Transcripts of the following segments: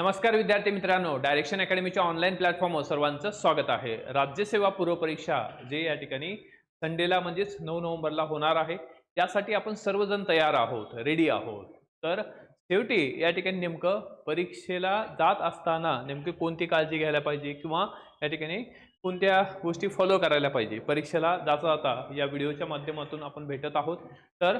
नमस्कार विद्यार्थी मित्रांनो डायरेक्शन अकॅडमीच्या ऑनलाईन प्लॅटफॉर्मवर सर्वांचं स्वागत आहे. राज्यसेवा पूर्वपरीक्षा जे या ठिकाणी संडेला म्हणजेच नऊ नोव्हेंबरला होणार आहे त्यासाठी आपण सर्वजण तयार आहोत रेडी आहोत. तर शेवटी या ठिकाणी नेमकं परीक्षेला जात असताना नेमकी कोणती काळजी घ्यायला पाहिजे किंवा या ठिकाणी कोणत्या गोष्टी फॉलो करायला पाहिजे परीक्षेला जाता जाता या व्हिडिओच्या माध्यमातून आपण भेटत आहोत. तर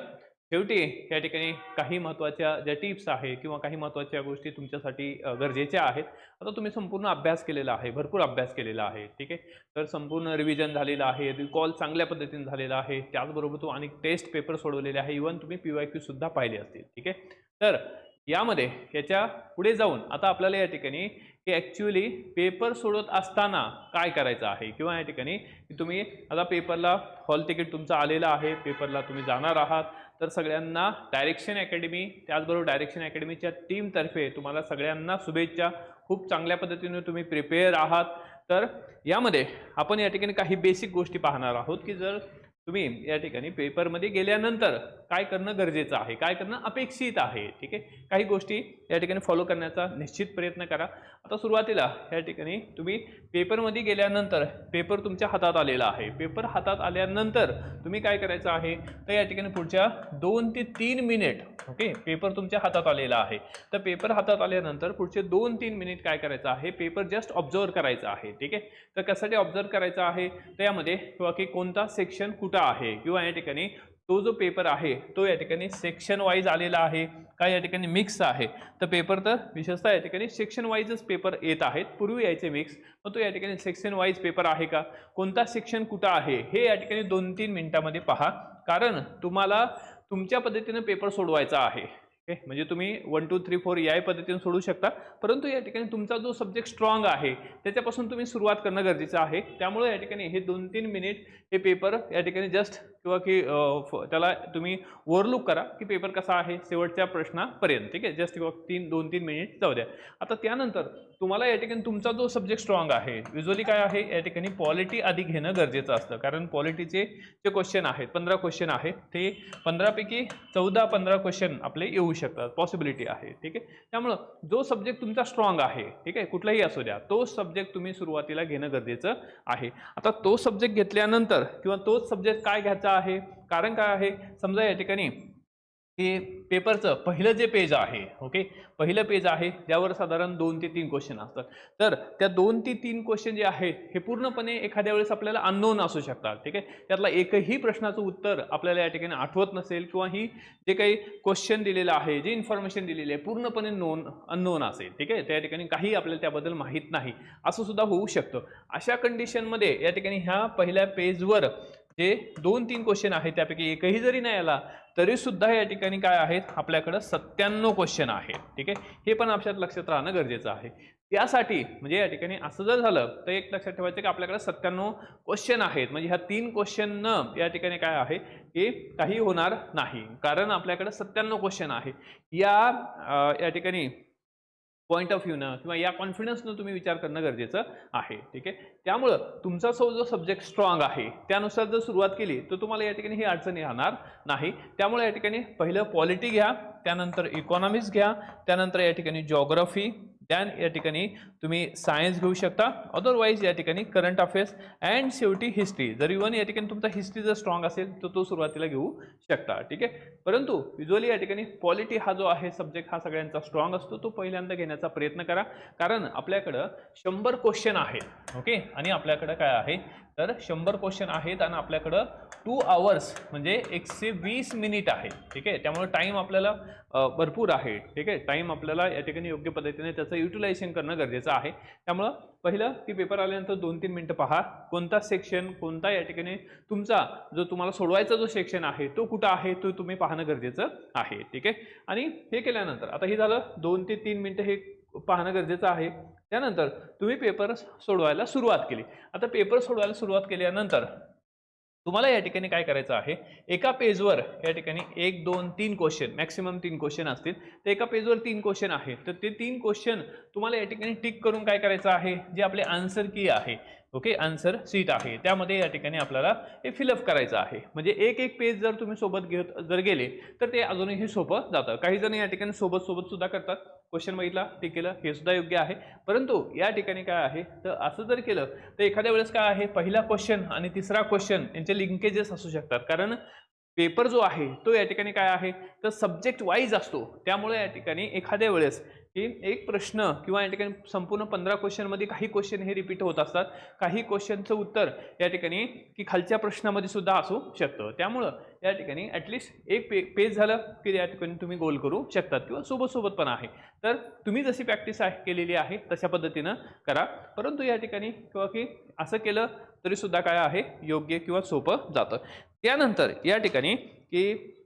शेवटी या ठिकाणी काही महत्त्वाच्या ज्या टिप्स आहे किंवा काही महत्त्वाच्या गोष्टी तुमच्यासाठी गरजेच्या आहेत. आता तुम्ही संपूर्ण अभ्यास केलेला आहे भरपूर अभ्यास केलेला आहे ठीक आहे? तर संपूर्ण रिव्हिजन झालेलं आहे रिकॉल चांगल्या पद्धतीने झालेला आहे त्याचबरोबर तो अनेक टेस्ट पेपर सोडवलेले आहे इवन तुम्ही पी वाय क्यूसुद्धा पाहिले असतील ठीक आहे? तर यामध्ये याच्यापुढे जाऊन आता आपल्याला या ठिकाणी की ॲक्च्युली पेपर सोडत असताना काय करायचं आहे? किंवा या ठिकाणी की तुम्ही आता पेपरला हॉल तिकीट तुमचं आलेलं आहे पेपरला तुम्ही जाणार आहात. तर सगळ्यांना डायरेक्शन अकॅडमी त्याचबरोबर डायरेक्शन अकॅडमीच्या टीमतर्फे तुम्हाला सगळ्यांना शुभेच्छा. खूप चांगल्या पद्धतीने तुम्ही प्रिपेअर आहात. तर यामध्ये आपण या ठिकाणी काही बेसिक गोष्टी पाहणार आहोत की जर तुम्ही या ठिकाणी पेपरमध्ये गेल्यानंतर काय करणं गरजेचं आहे काय करणं अपेक्षित आहे ठीक आहे? काही गोष्टी या ठिकाणी फॉलो करण्याचा निश्चित प्रयत्न करा. आता सुरुवातीला या ठिकाणी तुम्ही पेपरमध्ये गेल्यानंतर पेपर तुमच्या हातात आलेला आहे. पेपर हातात आल्यानंतर तुम्ही काय करायचं आहे? तर या ठिकाणी पुढच्या दोन ते तीन मिनिट ओके? पेपर तुमच्या हातात आलेला आहे. तर पेपर हातात आल्यानंतर पुढचे दोन तीन मिनिट काय करायचं आहे? पेपर जस्ट ऑब्झर्व करायचा आहे ठीक आहे? तर कशासाठी ऑब्झर्व करायचं आहे? तर यामध्ये किंवा की कोणता सेक्शन कुठं आहे किंवा या ठिकाणी तो जो पेपर आहे तो या ठिकाणी सेक्शन वाईज आलेला आहे का या ठिकाणी मिक्स आहे? तर पेपर तर विशेषतः या ठिकाणी सेक्शन वाईजच पेपर येत आहेत. पूर्वी यायचे मिक्स मग तो या ठिकाणी सेक्शन वाईज पेपर आहे का? कोणता सेक्शन कुठं आहे? हे या ठिकाणी दोन तीन मिनिटामध्ये पहा. कारण तुम्हाला तुमच्या पद्धतीनं पेपर सोडवायचा आहे. ओके? म्हणजे तुम्ही वन टू थ्री फोर या पद्धतीने सोडू शकता. परंतु या ठिकाणी तुमचा जो सब्जेक्ट स्ट्रॉंग आहे त्याच्यापासून तुम्ही सुरुवात करणं गरजेचं आहे. त्यामुळे या ठिकाणी हे दोन तीन मिनिट हे पेपर या ठिकाणी जस्ट किंवा की फ- त्याला तुम्ही ओव्हरलुक करा की पेपर कसा आहे शेवटच्या प्रश्नापर्यंत. ठीक आहे? जस्ट किंवा तीन दोन तीन मिनिट जाऊ द्या. आता त्यानंतर तुम्हाला या ठिकाणी तुमचा जो सब्जेक्ट स्ट्रॉंग आहे युजली काय आहे? या ठिकाणी पॉलिटी आधी घेणं गरजेचं असतं. कारण पॉलिटीचे जे क्वेश्चन आहेत पंधरा क्वेश्चन आहेत ते पंधरापैकी चौदा पंधरा क्वेश्चन आपले येऊ शकतात. पॉसिबिलिटी आहे. ठीक आहे? त्यामुळं जो सब्जेक्ट तुमचा स्ट्रॉंग आहे ठीक आहे? कुठलाही असू द्या तो सब्जेक्ट तुम्ही सुरुवातीला घेणं गरजेचं आहे. आता तो सब्जेक्ट घेतल्यानंतर किंवा तोच सब्जेक्ट काय घ्यायचा आहे? कारण काय आहे? समजा या ठिकाणी की पेपरचं पहिलं जे पेज आहे ओके पहिलं पेज आहे ज्यावर साधारण दोन ते तीन क्वेश्चन असतात. तर त्या दोन ते तीन क्वेश्चन जे आहेत हे पूर्णपणे एखाद्या वेळेस आपल्याला अननोन असू शकतात ठीक आहे? त्यातला एकही प्रश्नाचं उत्तर आपल्याला या ठिकाणी आठवत नसेल किंवा ही जे काही क्वेश्चन दिलेलं आहे जे इन्फॉर्मेशन दिलेली आहे पूर्णपणे नोन अननोन असेल ठीक आहे? त्या ठिकाणी काही आपल्याला त्याबद्दल माहीत नाही. असं सुद्धा होऊ शकतं. अशा कंडिशनमध्ये या ठिकाणी ह्या पहिल्या पेजवर जे दोन तीन क्वेश्चन आहेत त्यापैकी एकही जरी नाही आला तरी सुद्धा या ठिकाणी काय आहेत? आपल्याकडं सत्त्याण्णव क्वेश्चन आहे ठीक आहे? हे पण आपल्यात लक्षात राहणं गरजेचं आहे. त्यासाठी म्हणजे या ठिकाणी असं जर झालं तर एक लक्षात ठेवायचं की आपल्याकडे सत्त्याण्णव क्वेश्चन आहेत. म्हणजे ह्या तीन क्वेश्चन या ठिकाणी काय आहे? की काही होणार नाही. कारण आपल्याकडे सत्त्याण्णव क्वेश्चन आहे. या या ठिकाणी पॉईंट ऑफ व्ह्यूनं किंवा या कॉन्फिडन्सनं तुम्ही विचार करणं गरजेचं आहे. ठीक आहे? त्यामुळं तुमचा जो जो सब्जेक्ट स्ट्रॉंग आहे त्यानुसार जर सुरुवात केली तर तुम्हाला या ठिकाणी ही अडचणी राहणार नाही. त्यामुळे या ठिकाणी पहिलं पॉलिटी घ्या त्यानंतर इकॉनॉमिक्स घ्या त्यानंतर या ठिकाणी जॉग्रफी दॅन या ठिकाणी तुम्ही सायन्स घेऊ शकता. अदरवाईज या ठिकाणी करंट अफेअर्स अँड शेवटी हिस्ट्री जर इव्हन या ठिकाणी तुमचा हिस्ट्री जर स्ट्रॉंग असेल तर तो सुरुवातीला घेऊ शकता. ठीक आहे? परंतु युजली या ठिकाणी पॉलिटी हा जो आहे सब्जेक्ट हा सगळ्यांचा स्ट्रॉंग असतो तो पहिल्यांदा घेण्याचा प्रयत्न करा. कारण आपल्याकडं शंभर क्वेश्चन आहेत. ओके आणि आपल्याकडं काय आहे? तर शंभर क्वेश्चन आहेत आणि आपल्याकडं टू आवर्स म्हणजे एकशे वीस मिनिट आहे. ठीक आहे? त्यामुळे टाईम आपल्याला भरपूर आहे. ठीक आहे? टाईम आपल्याला या ठिकाणी योग्य पद्धतीने त्याचं युटिलायझेशन करणं गरजेचं आहे. त्यामुळं पहिलं की पेपर आल्यानंतर दोन तीन मिनटं पहा. कोणता सेक्शन कोणता या ठिकाणी तुमचा जो तुम्हाला सोडवायचा जो सेक्शन आहे तो कुठं आहे तो तुम्ही पाहणं गरजेचं आहे. ठीक आहे? आणि हे केल्यानंतर आता हे झालं दोन ते तीन मिनटं हे पाहणं गरजेचं आहे. त्यानंतर तुम्ही पेपर सोडवायला सुरुवात केली. आता पेपर सोडवायला सुरुवात केल्यानंतर तुम्हाला या ठिकाणी काय करायचं आहे? एका पेजवर या ठिकाणी एक दोन तीन क्वेश्चन मॅक्सिमम तीन क्वेश्चन असतील. तर एका पेजवर तीन क्वेश्चन आहेत तर ते तीन क्वेश्चन तुम्हाला या ठिकाणी टिक करून काय करायचं आहे? जे आपले आन्सर की आहे. ओके आन्सर सीट आहे. त्यामध्ये या ठिकाणी आपल्याला हे फिलअप करायचं आहे. म्हणजे एक एक पेज जर तुम्ही सोबत घेत जर गेले तर ते अजूनही सोपं जातं. काही जण या ठिकाणी सोबत सोबत सुद्धा करतात. क्वेश्चन बघितला ते केलं हे सुद्धा योग्य आहे. परंतु या ठिकाणी काय आहे? तर असं जर केलं तर एखाद्या वेळेस काय आहे? पहिला क्वेश्चन आणि तिसरा क्वेश्चन यांचे लिंकेजेस असू शकतात. कारण पेपर जो आहे तो या ठिकाणी काय आहे? तर सब्जेक्ट वाईज असतो. त्यामुळे या ठिकाणी एखाद्या वेळेस की एक प्रश्न किंवा या ठिकाणी संपूर्ण पंधरा क्वेश्चनमध्ये काही क्वेश्चन हे रिपीट होत असतात. काही क्वेश्चनचं उत्तर या ठिकाणी की खालच्या प्रश्नामध्ये सुद्धा असू शकतं. त्यामुळं या ठिकाणी ॲटलिस्ट एक पे पेज झालं की या ठिकाणी तुम्ही गोल करू शकतात किंवा सोबतसोबत पण आहे. तर तुम्ही जशी प्रॅक्टिस आहे केलेली आहे तशा पद्धतीनं करा. परंतु या ठिकाणी किंवा की असं केलं तरी सुद्धा काय आहे? योग्य किंवा सोपं जातं. त्यानंतर या ठिकाणी की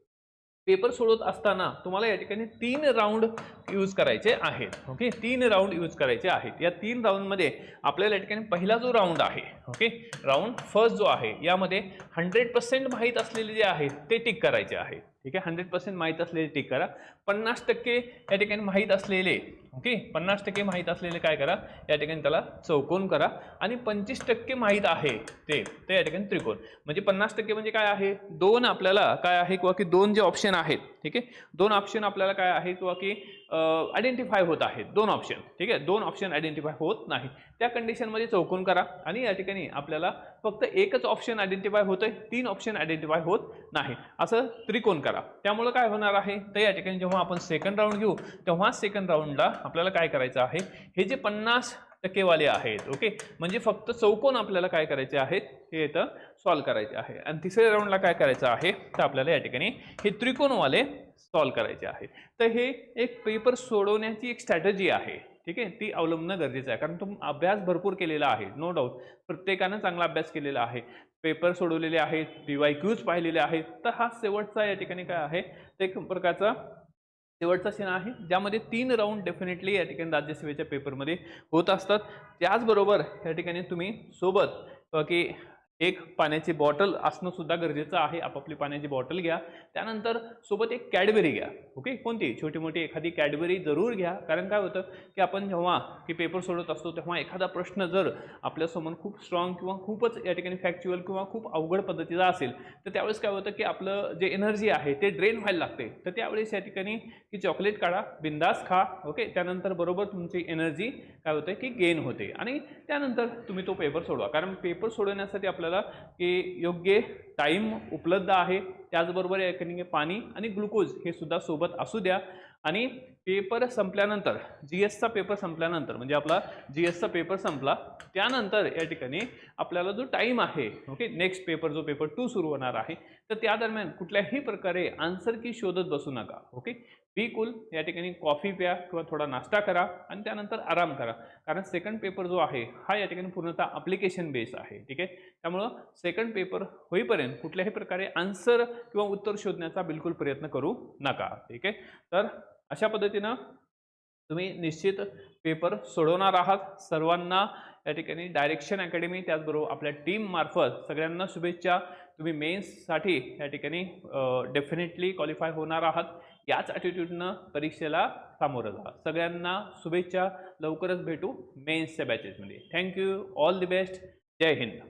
पेपर सोडवत असताना तुम्हाला या ठिकाणी तीन राऊंड यूज करायचे आहेत. ओके तीन राऊंड यूज करायचे आहेत. या तीन राऊंडमध्ये आपल्याला या ठिकाणी पहिला जो राऊंड आहे ओके राऊंड फर्स्ट जो आहे यामध्ये हंड्रेड पर्सेंट माहीत असलेले जे आहेत ते टिक करायचे आहेत. ठीक आहे? हंड्रेड पर्सेंट माहीत असलेले टिक करा. पन्नास टक्के या ठिकाणी माहीत असलेले ओके? पन्नास टक्के माहीत असलेले काय करा? या ठिकाणी त्याला चौकोन करा. आणि पंचवीस टक्के माहीत आहे ते ते या ठिकाणी त्रिकोण. म्हणजे पन्नास टक्के म्हणजे काय आहे? दोन आपल्याला काय आहे किंवा की दोन जे ऑप्शन आहेत ठीक आहे? दोन ऑप्शन आपल्याला काय आहे किंवा की आयडेंटिफाय होत आहेत. दोन ऑप्शन ठीक आहे? दोन ऑप्शन आयडेंटिफाय होत नाही. त्या कंडिशनमध्ये चौकोन करा. आणि या ठिकाणी आपल्याला फक्त एकच ऑप्शन आयडेंटिफाय होतंय तीन ऑप्शन आयडेंटिफाय होत नाही. असं त्रिकोण करा. त्यामुळं काय होणार आहे? तर या ठिकाणी जेव्हा आपण सेकंड राऊंड घेऊ तेव्हा सेकंड राऊंडला आपल्याला काय करायचं आहे? हे जे पन्नास टक्केवाले आहेत ओके म्हणजे फक्त चौकोन आपल्याला काय करायचे आहेत? हे इथं सॉल्व करायचे आहे. आणि तिसऱ्या राऊंडला काय करायचं आहे? तर आपल्याला या ठिकाणी हे त्रिकोणवाले सॉल्व करायचे आहे. तर हे एक पेपर सोडवण्याची एक स्ट्रॅटजी आहे. ठीक आहे? ती अवलंबणं गरजेचं आहे. कारण तुम अभ्यास भरपूर केलेला आहे नो डाऊट प्रत्येकानं चांगला अभ्यास केलेला आहे. पेपर सोडवलेले आहेत पी वाय क्यूज पाहिलेले आहेत. तर हा शेवटचा या ठिकाणी काय आहे? ते एक प्रकारचा शेवटचा सीन आहे ज्यामध्ये तीन राऊंड डेफिनेटली या ठिकाणी राज्यसेवेच्या पेपरमध्ये होत असतात. त्याचबरोबर या ठिकाणी तुम्ही सोबत की एक पाण्याची बॉटल असणं सुद्धा गरजेचं आहे. आपापली पाण्याची बॉटल घ्या. त्यानंतर सोबत एक कॅडबरी घ्या. ओके? कोणती? छोटी मोठी एखादी कॅडबरी जरूर घ्या. कारण काय होतं की आपण जेव्हा की पेपर सोडत असतो तेव्हा एखादा प्रश्न जर आपल्यासमोर खूप स्ट्रॉंग किंवा खूपच या ठिकाणी फॅक्च्युअल किंवा खूप अवघड पद्धतीचा असेल तर त्यावेळेस काय होतं की आपलं जे एनर्जी आहे ते ड्रेन व्हायला लागते. तर त्यावेळेस या ठिकाणी की चॉकलेट काढा बिंदास खा. ओके? त्यानंतर बरोबर तुमची एनर्जी काय होते की गेन होते. आणि त्यानंतर तुम्ही तो पेपर सोडवा. कारण पेपर सोडवण्यासाठी आपल्याला की योग्य टाईम उपलब्ध आहे. त्याचबरोबर या ठिकाणी पाणी आणि ग्लुकोज हे सुद्धा सोबत असू द्या. आणि पेपर संपल्यानंतर जी एसचा पेपर संपल्यानंतर म्हणजे आपला जी एसचा पेपर संपला त्यानंतर या ठिकाणी आपल्याला जो टाईम आहे ओके नेक्स्ट पेपर जो पेपर टू सुरू होणार आहे तर त्या दरम्यान कुठल्याही प्रकारे आन्सर की शोधत बसू नका ओके बी कुल या ठिकाणी कॉफी प्या किंवा थोडा नाश्ता करा आणि त्यानंतर आराम करा. कारण सेकंड पेपर जो आहे हा या ठिकाणी पूर्णतः अप्लिकेशन बेस आहे ठीक आहे? त्यामुळं सेकंड पेपर होईपर्यंत कुठल्याही प्रकारे आन्सर किंवा उत्तर शोधण्याचा बिलकुल प्रयत्न करू नका ठीक आहे? तर अशा पद्धतीनं तुम्ही निश्चित पेपर सोडवणार आहात. सर्वांना या ठिकाणी डायरेक्शन अकॅडमी त्याचबरोबर आपल्या टीममार्फत सगळ्यांना शुभेच्छा. तुम्ही मेन्ससाठी या ठिकाणी डेफिनेटली क्वालिफाय होणार आहात. याच ॲटिट्यूडनं परीक्षेला सामोरं जा. सगळ्यांना शुभेच्छा. लवकरच भेटू मेन्सच्या बॅचेसमध्ये thank you all the best Jai Hind.